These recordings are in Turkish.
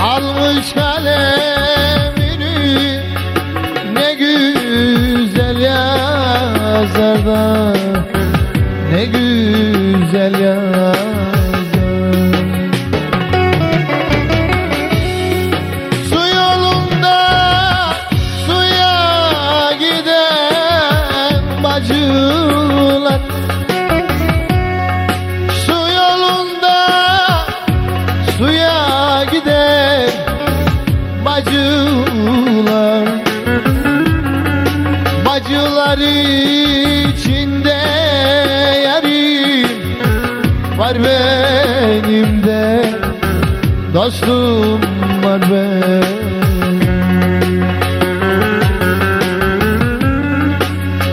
Almış kalemini ne güzel yazar da ne güzel yazar. Su bacılar. Bacılar içinde yarim var benim de Dostum var benim.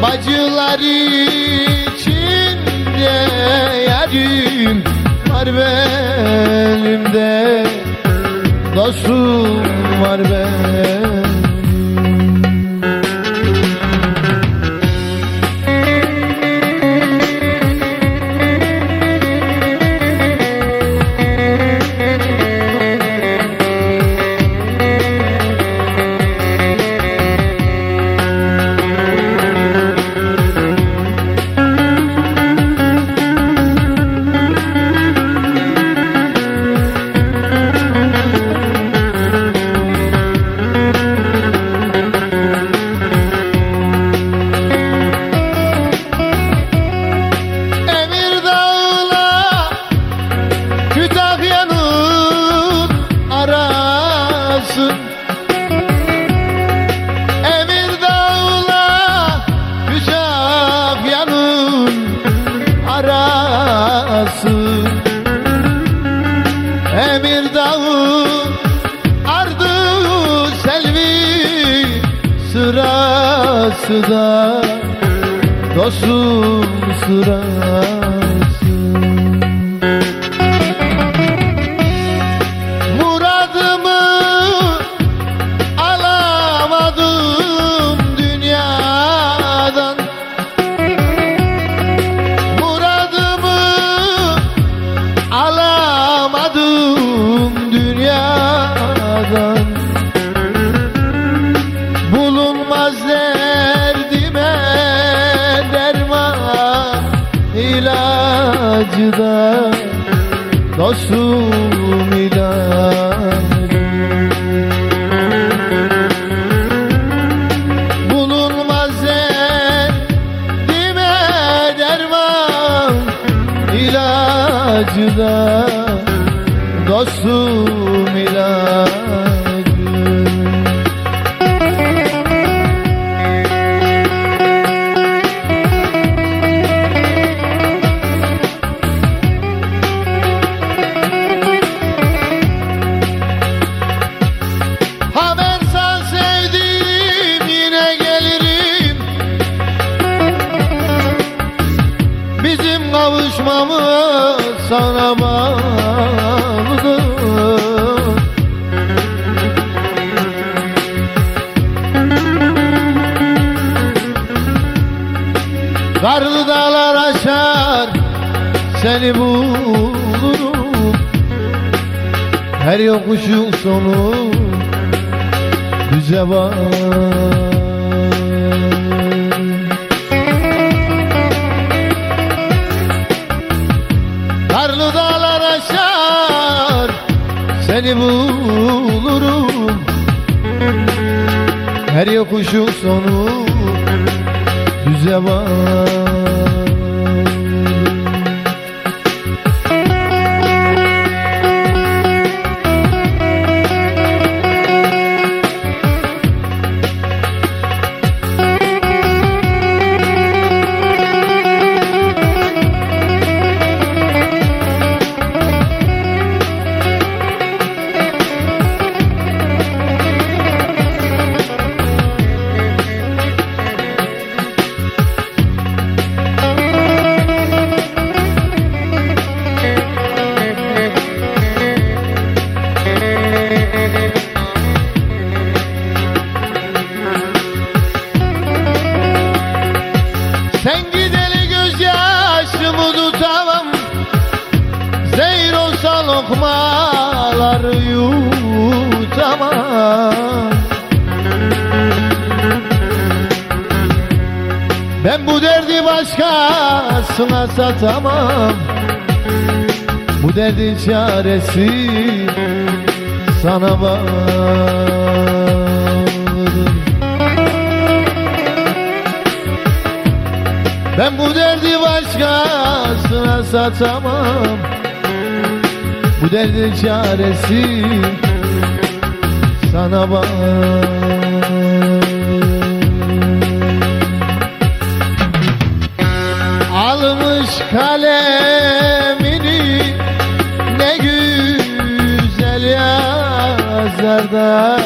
Bacılar içinde yarim var benim de Dostum var benim Emirdağ'ın ardı selvi sırası da dostum sırası da Dostum ilacı Bulunmaz derdime derman ilacı da Dostum ilacı Kavuşmamız sana bağlıdır Karlı dağlar aşar seni bulurum. Her yokuşun sonu düze var seni bulurum. Her yokuşun sonu düze var Ben gideli gözyaşımı tutamam. Zehir olsa lokmaları yutamam. Ben bu derdi başkasına satamam. Bu derdin çaresi sana var. Ben bu derdi başkasına satamam. Bu derdin çaresi sana bağlı. Almış kalemini ne güzel yazar da